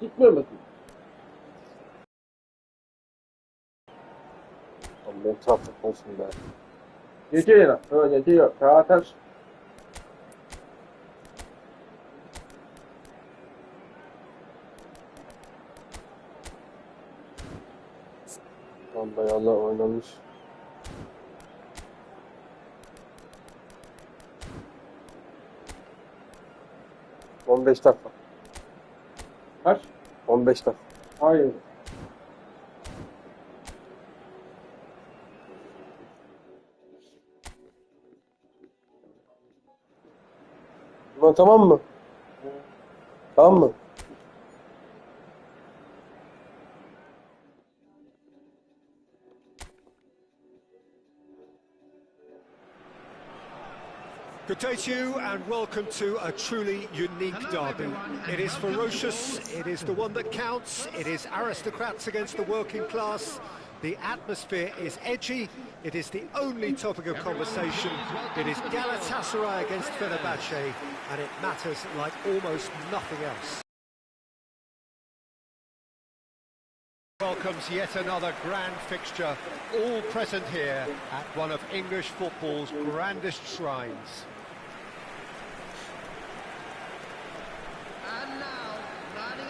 tutmaması. Allah çarpık olsun be. Geliyor. Ha geliyor. Kağıtaş. Tam bayağı oynamış. On beş dakika. Kaç? On beş dakika. Hayır. Ulan tamam mı? Tamam mı? To you and welcome to a truly unique derby. It is ferocious, it is the one that counts, it is aristocrats against the working class. The atmosphere is edgy, it is the only topic of conversation. It is Galatasaray against Fenerbahce and it matters like almost nothing else. Welcomes yet another grand fixture, all present here at one of English football's grandest shrines.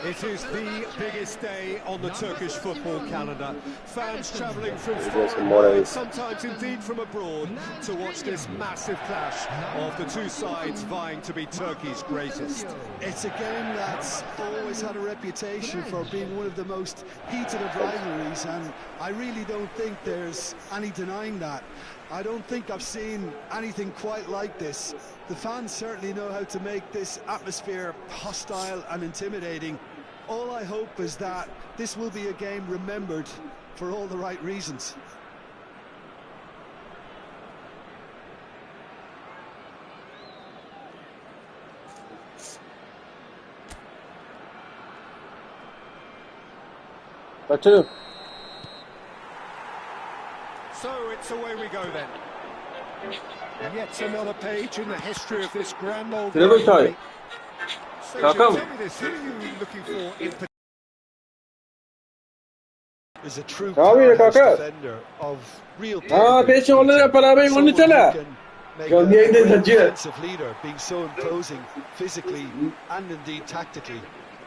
It is the biggest day on the Turkish football calendar. Fans travelling from far and more wide, days. sometimes indeed from abroad, to watch this massive clash of the two sides vying to be Turkey's greatest. It's a game that's always had a reputation for being one of the most heated of rivalries, and I really don't think there's any denying that. I don't think I've seen anything quite like this. The fans certainly know how to make this atmosphere hostile and intimidating. All I hope is that this will be a game remembered for all the right reasons. Kaçırım. So it's away we go then. Yet another page in the history of this grand old Trevor rivalry. Tay. So, Welcome. tell me who are you looking for in Is a true Abi, powerhouse kaka. defender of real Aa, pedigree. peşin onları beraber Someone who konuşsana. can make Canlı a yayındayız great hacı. defensive leader, being so imposing physically and indeed tactically.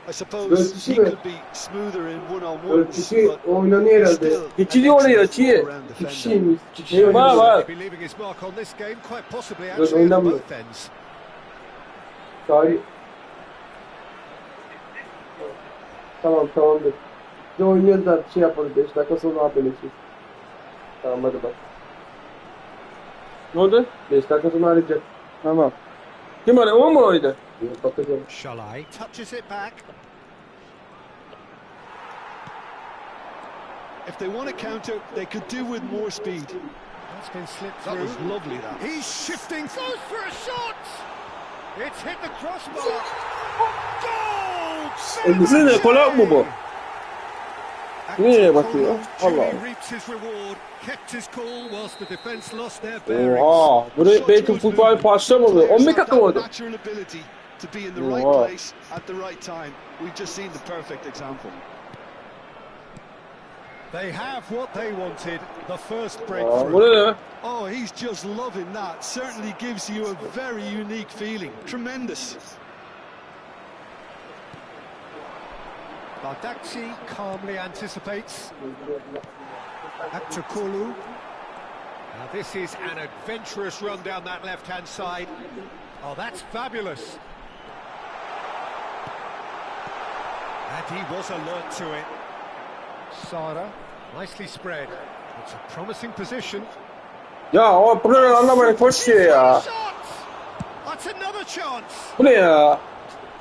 I suppose Dört kişi he could be smoother in one-on-ones, kişi but oynanıyor herhalde. still an Geçiliyor oraya excellent çiğ. all-round İki defender. kişiymiş. İki var var. be leaving his mark on this game, quite possibly Good, actually at oynamıyor. both ends. Tarih. Tamam tamamdır. Biz oynuyoruz da şey yaparız. 5 dakika sonra haberleşiriz. Tamam hadi bak. Ne oldu? 5 dakika sonra arayacak. Tamam. Kim arıyor? O mu oydu? Bir Bakacağım. Shalai touches it back. if they want to counter, they could do with more speed. That's been slipped That through. was lovely, that. He's shifting, goes for a shot! It's hit the crossbar. Goal! Elbise ne? Kolak mı bu? Nereye bakıyor? Allah Julie reaps his reward, kept his cool whilst the defence lost their bearings. Oha. Buraya belki futbol movement. başlamadı. Players 11 have dakika mı oldu? Natural ability to be in the right place at the right time. We've just seen the perfect example. They have what they wanted, the first breakthrough. bu? Oh, he's just loving that. Certainly gives you a very unique feeling. Tremendous. Baldacci calmly anticipates. Akçakolu. Now this is an adventurous run down that left-hand side. Oh, that's fabulous. And he was alert to it. Sara, nicely spread. It's a promising position. Ya o bunu anlamayan koş diyor ya. Shot! That's another chance. Bu ne ya?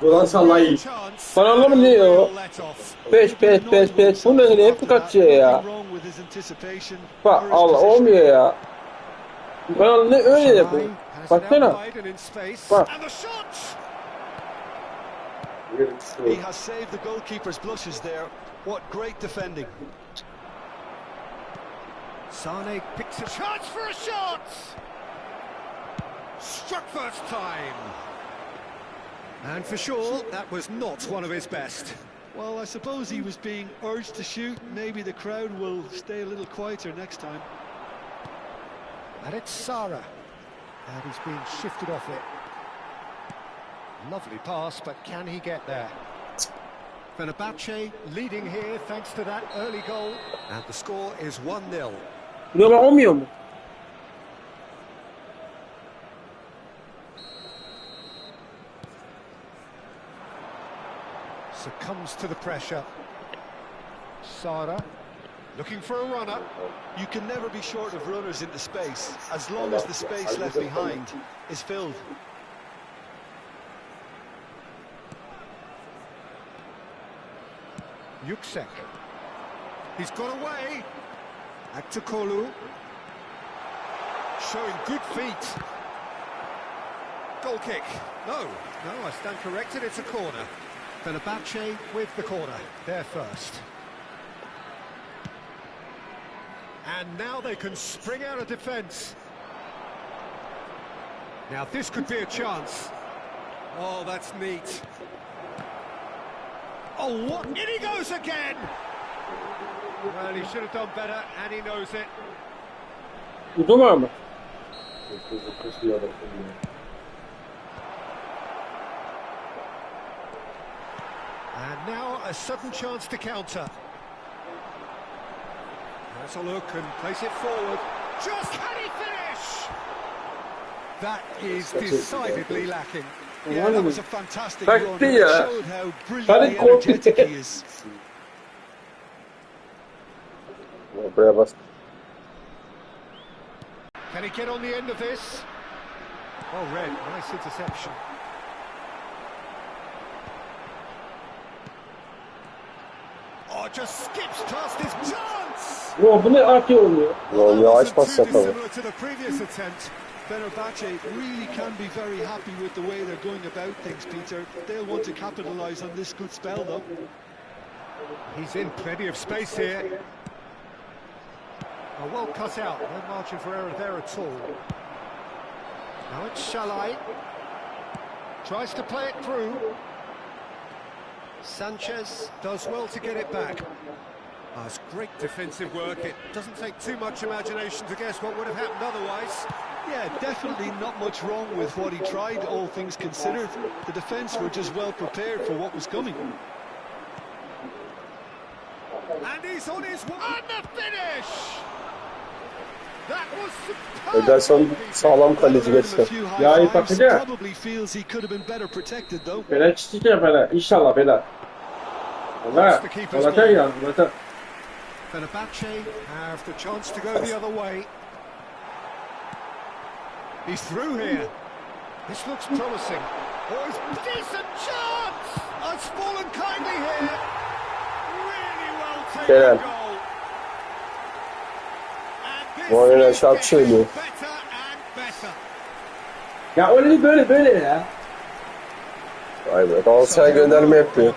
Ulan sallayayım. Ben anlamadım ne ya. Peş peş peş peş. Bunun önüne hep kaçıyor ya. Bak Allah olmuyor ya. Ben anlamadım ne öyle yapıyor. Baksana. Bak. He has saved the goalkeeper's blushes there. What great defending. Sane picks a chance for a shot. Struck first time. And for sure, that was not one of his best. Well, I suppose he was being urged to shoot. Maybe the crowd will stay a little quieter next time. And it's Sara. And he's being shifted off it. Lovely pass, but can he get there? Fenerbahce leading here thanks to that early goal. And the score is 1-0. Buraya olmuyor mu? Succumbs to the pressure. Sara looking for a runner. You can never be short of runners into space, as long as the space left behind is filled. Yuksek. He's got away. Aktakolu. Showing good feet. Goal kick. No, no, I stand corrected. It's a corner. Fenerbahce with the corner. They're first. And now they can spring out of defence. Now this could be a chance. Oh, that's neat. Oh, what? In he goes again! Well, he should have done better, and he knows it. Uzun var mı? And now a sudden chance to counter. Has a look and place it forward. Just can he finish? That is decidedly lacking. Yeah, that was a fantastic Back run. It showed how brilliantly energetic he is. Buraya bas. Can he get on the end of this? Oh, Red, nice interception. Oh, just skips past his chance! Yo bu ne arkaya oluyor? Yol yavaş pas Wasn't too yapalım. to the previous attempt. Fenerbahce really can be very happy with the way they're going about things, Peter. They'll want to capitalise on this good spell, though. He's in plenty of space here. A well cut out, no margin for error there at all. Now it's Shalai. Tries to play it through. Sanchez does well to get it back. Oh, it's great defensive work. It doesn't take too much imagination to guess what would have happened otherwise. Yeah, definitely not much wrong with what he tried, all things considered. The defence were just well prepared for what was coming. And he's on his way. And the finish! That was superb. Ederson sağlam kaleci Give him a geçti. few high Ya, iyi fives. bakacak. Probably feels he could have been better protected, though. Fener çıkacak Fener. İnşallah Fener. Fener. Olacak ya. Olacak. Fenerbahce have the chance to go the other way. He's through here. This looks promising. Oh, it's decent chance! It's fallen kindly here. Really well taken Kerem. goal. Bu oyuna şarkı söylüyor. Ya öyle böyle böyle ya. Vay be. Galatasaray gönderme yapıyor.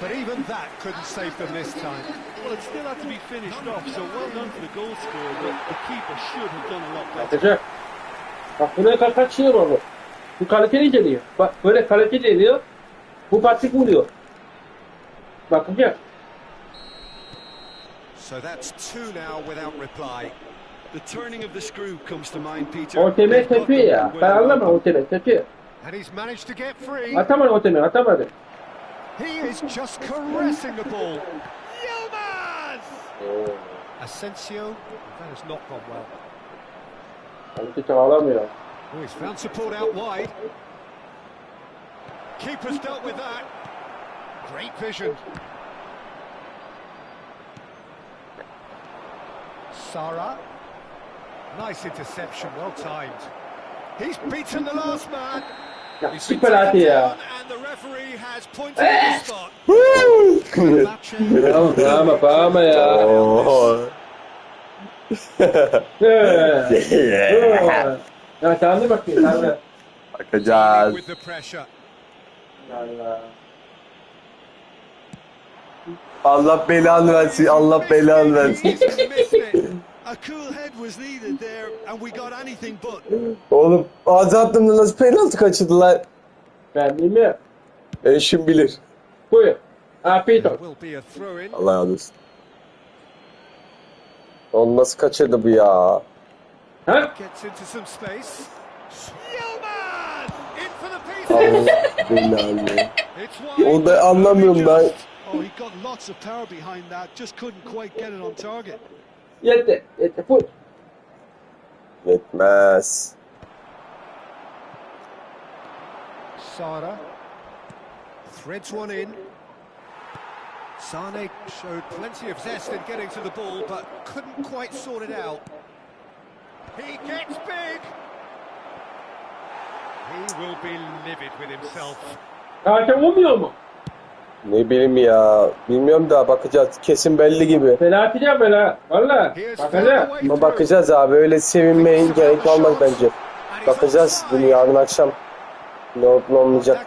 But even that couldn't save them this time. Well, it still had to be finished off, so well done for the goal scorer, but the keeper should have done a lot better. Atacak. Bak buraya kaç kaç şey var bu. Bu kaliteli geliyor. Bak böyle kaliteli geliyor. Bu patrik vuruyor. Bakacak. So that's two now without reply. The turning of the screw comes to mind, Peter. Oteme They've got tepiyor ya. them Ben well anlamam open. Oteme tepiyor. And he's managed to get free. Atamadı Oteme atamadı. He is just caressing the ball. Yilmaz! Oh. Asensio, that has not gone well. Kalite çağlamıyor. Oh, he's found support out wide. Keeper's dealt with that. Great vision. Sara. Nice interception, well timed. He's beaten the last man. Ya süper hadi ya. down and the referee has pointed at the spot. Fenerbahçe Bağırma bağırma bağırma ya. Ee. Ya sen de bakayım sen de. Bakacağız. Allah belanı versin. Allah belanı versin. Oğlum ağzı attığımda nasıl penaltı kaçırdılar? Ben bilmiyorum. Eşim bilir. Buyur. Afiyet There olsun. Allah razı olsun. Onu nasıl kaçırdı bu ya? Ha? Onu da anlamıyorum ben. Oh, he got lots of power behind that, just couldn't quite get it on target. Yetti. Yetti. Full. Yetmez. Sara threads one in. Sane showed plenty of zest in getting to the ball, but couldn't quite sort it out. He gets big. He will be livid with himself. Hakem olmuyor mu? Ne bileyim ya. Bilmiyorum da bakacağız. Kesin belli gibi. Bela atacağım bela. Valla. Bakacağım. Ama bakacağız abi. Öyle sevinmeyin gerek olmaz bence. Bakacağız dün yarın akşam. Ne olup olmayacak.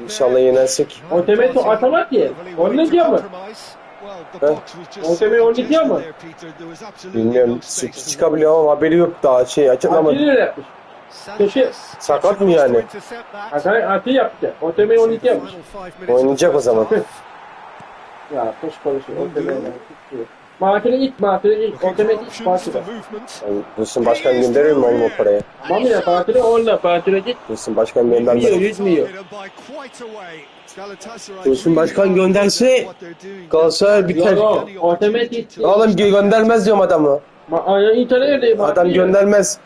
İnşallah yenersek. Otemeto atamak ki. Onun diyor mu? Otemi 12 ama. Bilmiyorum. 8 çıkabiliyor ama haberi yok daha şey açıklamadı. Acil yapmış. Peki sakat mı yani? Hatay ati yaptı. Otome 12 yapmış. Oynayacak o zaman. ya koş konuşuyor. Otome Martin'e ilk Martin'e ilk Otome ilk Martin'e. Yani, Dursun Başkan gönderir mi oğlum o parayı? Tamam ya Fatih'e onunla Fatih'e git. Dursun Başkan göndermez. Yüzmüyor Dursun Başkan gönderse Galatasaray biter. Yok, otomatik. Oğlum göndermez diyorum adamı. Ma, internet Adam göndermez.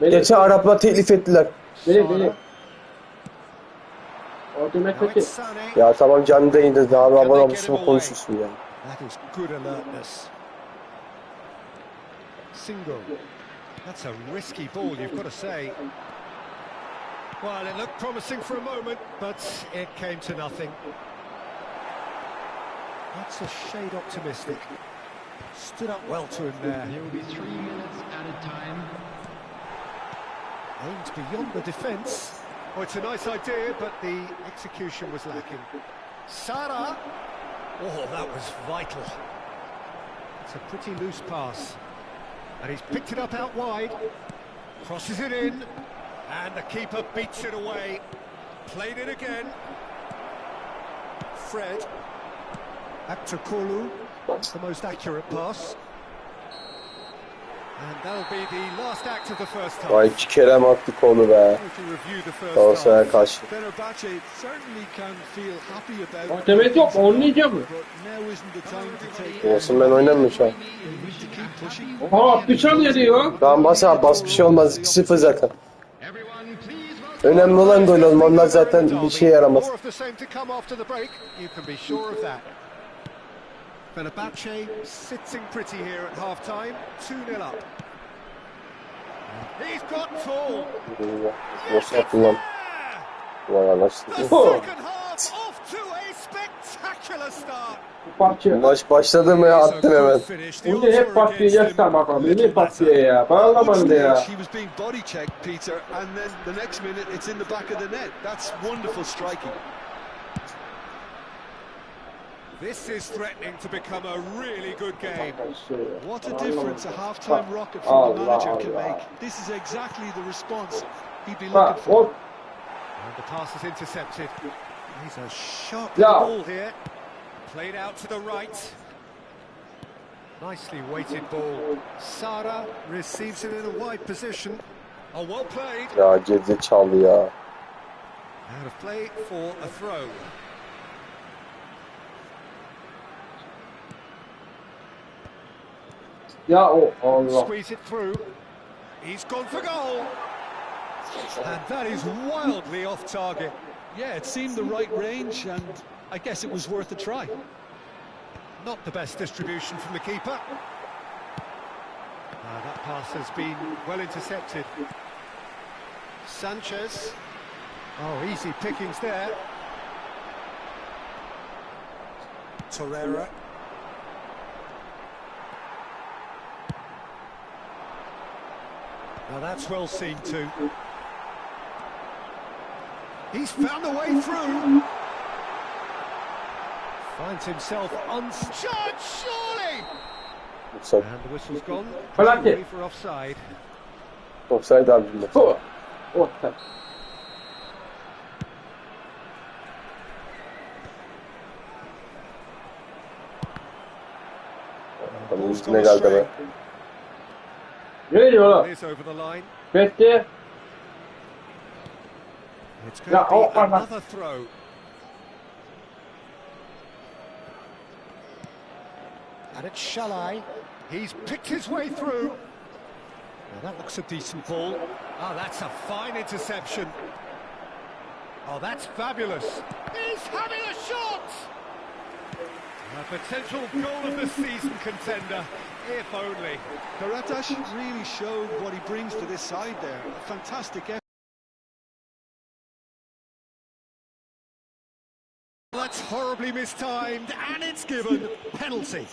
Benim. Geçen Arap'la teklif ettiler. Benim benim. O demek Now ki. it's Sane. Ya tamam canlı da indirdi abi abone olmuşsun konuşursun ya. Single. That's a risky ball, you've got to say. Well, it looked promising for a moment, but it came to nothing. That's a shade optimistic. Stood up well to him there. There will be three minutes at a time. Aimed beyond the defence. Oh, it's a nice idea, but the execution was lacking. Sara! Oh, that was vital. It's a pretty loose pass. And he's picked it up out wide. Crosses it in. And the keeper beats it away. Played it again. Fred. Aktakolu. That's the most accurate pass. Vay iki kere mi attık onu be? Galatasaray karşı. Muhtemet yok oynayacak mı? Olsun ben oynamıyorum şu an. Oha bir çal geliyor. Tamam bas abi bas bir şey olmaz 2-0 zaten. Önemli olan gol olmam onlar zaten bir şey yaramaz. Fenerbahce sitting pretty here at half time. 2 0 up. He's got tall. Boş attın lan. Vay The anasını. second half off to a spectacular start. Bu parça. Maç başladı mı ya attın hemen. Bugün hep patlıyor bakalım. Niye patlıyor ya? Bağlamadı ya. He was being body checked, Peter, and then the next minute it's in the back of the net. That's wonderful striking. This is threatening to become a really good game. What a difference a half-time rocket from the manager can make. This is exactly the response he'd be looking for. And the pass is intercepted. He's a sharp ball here. Played out to the right. Nicely weighted ball. Sara receives it in a wide position. Oh, well played. Ya Cedze çaldı ya. Out of play for a throw. Ya o Allah. Squeeze it through. He's gone for goal. And that is wildly off target. Yeah, it seemed the right range, and I guess it was worth a try. Not the best distribution from the keeper. Ah, that pass has been well intercepted. Sanchez. Oh, easy pickings there. Torreira. Now that's well seen too. He's found a way through. Finds himself unjudged, surely. Offside. And the whistle's gone. I like it. For offside. Offside, I'm the foot. What the? Tam ne geldi be. Oğlum? Over the line. Fethi. It's Ya, to be o- o- another throw. And it's Shalai. He's picked his way through. Now that looks a decent ball. Oh, that's a fine interception. Oh, that's fabulous. He's having a shot! A potential goal of the season contender, if only. Karatash really showed what he brings to this side there. A fantastic effort. That's horribly mistimed, and it's given penalty.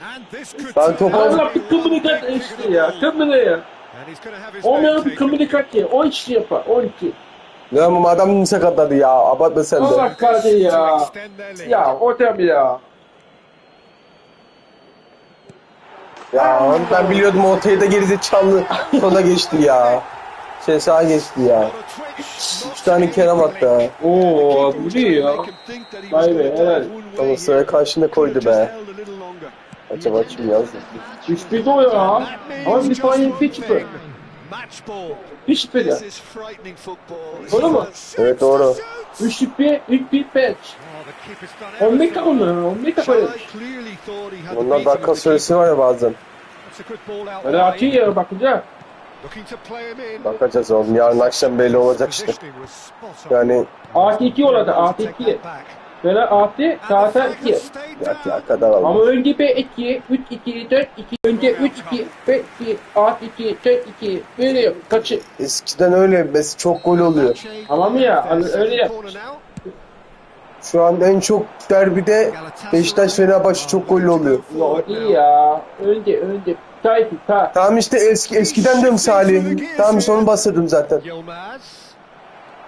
And this could Ben turn topu- out to Allah be bir kımını one big işte ya. Kımını ya. And he's going to have his Olmayan name bir taken. kımını kaç ya. 12 yapar. 12. Ya oğlum adam sakatladı ya. Abartma sen de. Allah kahretsin ya. Ya Otem ya. Ya ben biliyordum ortaya da gerizekalı sola geçti ya. Şey sağa geçti ya. Üç tane Kerem attı. Oo bu ne ya? Vay be helal. Ama sıra karşında koydu be. Acaba kim yazdı? 3-1 o ya. Ama bir tane 2 çıktı. Üçlük bir ya. Doğru mu? Evet doğru. Üçlük bir, ilk bir patch. 10 dakika mı? 10 dakika böyle. Bunlar dakika süresi var ya bazen. Öyle açıyor ya bakınca. Bakacağız oğlum yarın akşam belli olacak işte. Yani... Artı 2 olacak, artı 2. Böyle artı flag 2. has stayed ya, down. ya kadar Ama önce B2, 3 2 4 2, önce 3 2 5 2 artı 2 4 2 böyle yap. Kaçı? Eskiden öyle mesela çok gol oluyor. Tamam ya, hani öyle yap. Corner now. Şu an en çok derbide Beşiktaş Fenerbahçe çok gol oluyor. Ya değil ya. Önce önce. Tayfi ta. Tamam işte eski eskiden diyorum Salih. Tamam onu bahsettim zaten. Yilmaz.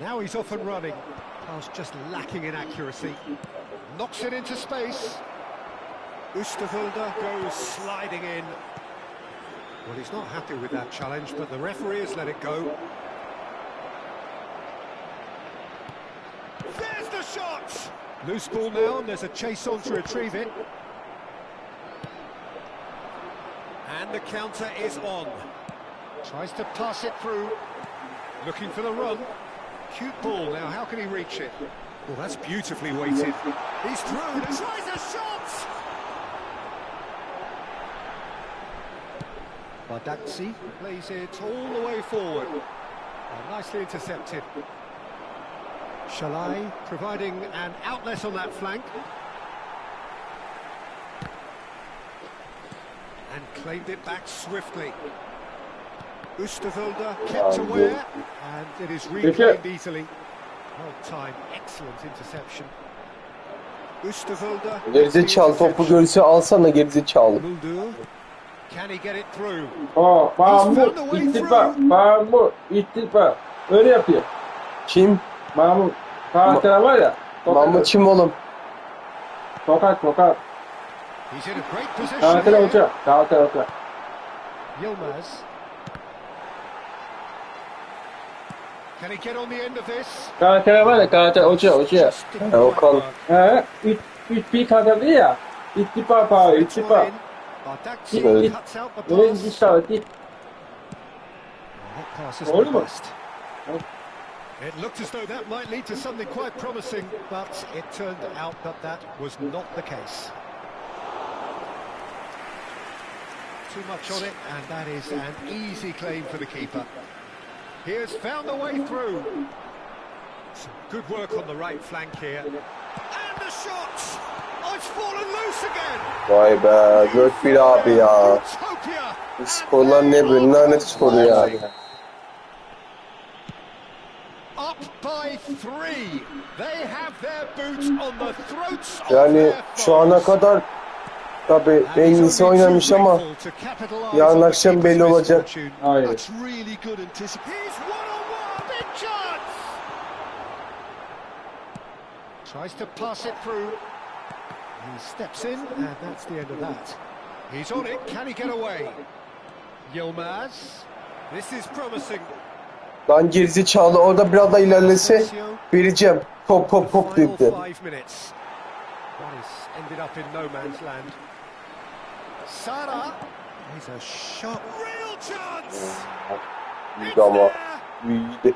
Now he's off and running. Pass just lacking in accuracy. Knocks it into space. Oosterwolde goes sliding in. Well, he's not happy with that challenge, but the referee has let it go. There's the shot! Loose ball now, and there's a chase on to retrieve it. And the counter is on. Tries to pass it through. Looking for the run. Cute ball now. How can he reach it? Well, that's beautifully weighted. He's through. Tries a shot. Badaxi plays it all the way forward. Oh, nicely intercepted. Shalai providing an outlet on that flank. And claimed it back swiftly. Oosterwolde kept aware, and it is reclaimed easily. Well timed, excellent interception. Oosterwolde. Gerizekalı topu görse alsana gerizekalı. Can he get it through? Aa, Mahmut, ittifa, Mahmut, ittifa. Öyle yapıyor. Kim? Mahmut. Taraf var ya. Mahmut kim oğlum? Sokak, sokak. He's in a great position. Can he get on the end of this? Taraf var ya, sağ taraf uçak, uçak. Just didn't Ya, quite Okan. He, üç, üç bir kazandı ya. İttifa pahalı, ittifa. Twine. Badaxi Evet. cuts out the Öyle pass. bir sağ, git. That pass is Oldu mu? It looked as though that might lead to something quite promising, but it turned out that that was not the case. Too much on it, and that is an easy claim for the keeper. He has found a way through. Some good work on the right flank here. And the shot! İt's fallen loose again! Vay be 4-1 abi ya. Bu skorlar ne böyle lanet skoru ya. Up by three. They have their boots on the throats of Yani şu ana kadar Tabii And en iyisi oynamış ama yarın akşam belli olacak. Hayır. Tries to pass it through. He steps in, and that's the end of that. He's on it. Can he get away? Yilmaz. This is promising. Lan gerizekalı orada biraz da ilerlese vereceğim. Hop hop hop Final dedi. five minutes. That is ended up in no man's land. Sara. He's a shot. Real chance. İyiydi ama. İyiydi.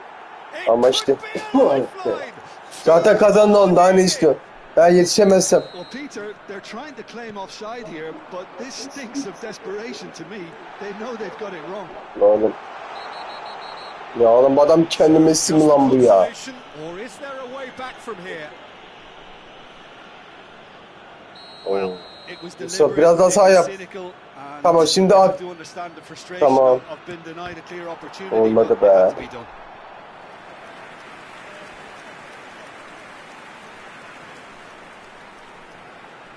Ama işte. Zaten kazandı onu daha ne istiyor? Ben yetişemezsem. Well, Peter, they're trying to claim offside here, but this stinks of desperation to me. They know they've got it wrong. Oğlum. Ya oğlum bu adam kendi Messi mi lan bu ya? Or is there a way back from here? Oo. Yusuf biraz daha sağ yap. Tamam şimdi at. Tamam. Olmadı be.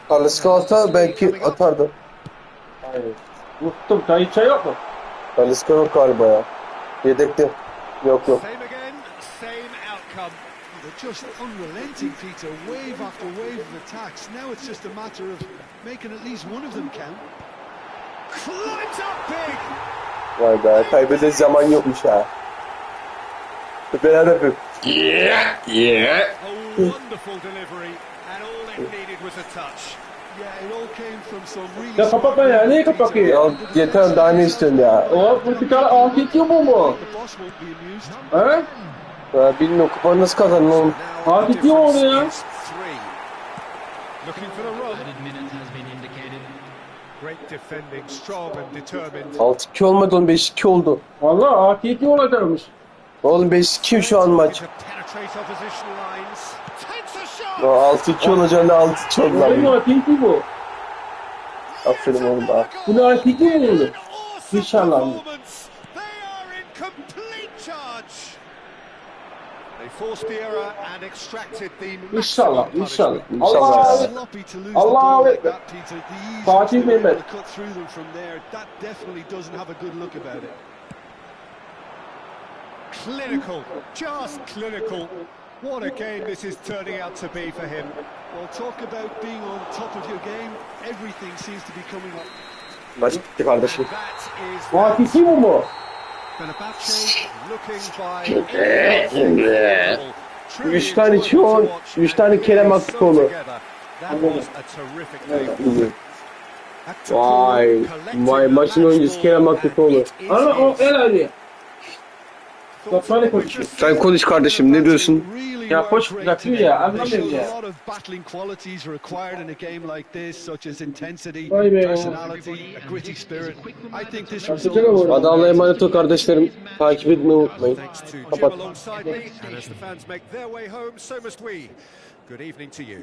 Talisca olsa belki atardı. Hayır. Unuttum. Tayitça şey yok mu? Talisca yok galiba ya. Yedekli. Yok yok. Same again, same outcome. They're just unrelenting, Peter. Wave after wave of attacks. Now it's just a matter of making at least one of them count. Climbs up big. Vay be kaybedecek zaman yokmuş ha. Beler yapıp. A wonderful delivery, and all it needed was a touch. Yeah, it all came from some really Ya kapatma ya. Niye kapatıyor? Ya yeter daha ne istiyorsun ya? O bu bir tane afiyet yok mu bu? The boss won't be amused. He? Ya bilmiyorum kupayı nasıl kazandın oğlum? Abi diyor orada ya. Altı 2 olmadı oğlum 5-2 oldu. Valla AT2 olacakmış. Oğlum 5-2 şu an maç. 6-2 olacağını 6-2 oldu. Oğlum AT2 bu. Aferin oğlum daha. Bu da AT2 mi oldu? İnşallah. Forced the error and extracted the İnşallah, maximum inşallah. punishment. Allah İnşallah. Sloppy to lose the Allahu ball like Ekber. that, Peter. The ease Fatih to be able Mehmet. to cut through them from there. That definitely doesn't have a good look about it. Clinical, just clinical. What a game this is turning out to be for him. Well, talk about being on top of your game. Everything seems to be coming up. Maç bitti kardeşim. That is Bu afiyet yok mu Üç tane Çiğon, üç tane Kerem Aktürkoğlu. Vay, vay maçın oyuncusu Kerem Aktürkoğlu. Ama o el arıyor. Ya koç. Sen konuş kardeşim ne diyorsun? Ya koç bırakıyor ya anlamıyorum ya. Vay be ya. Adamla emanet ol kardeşlerim. Takip etmeyi unutmayın. Kapat. Good evening to you.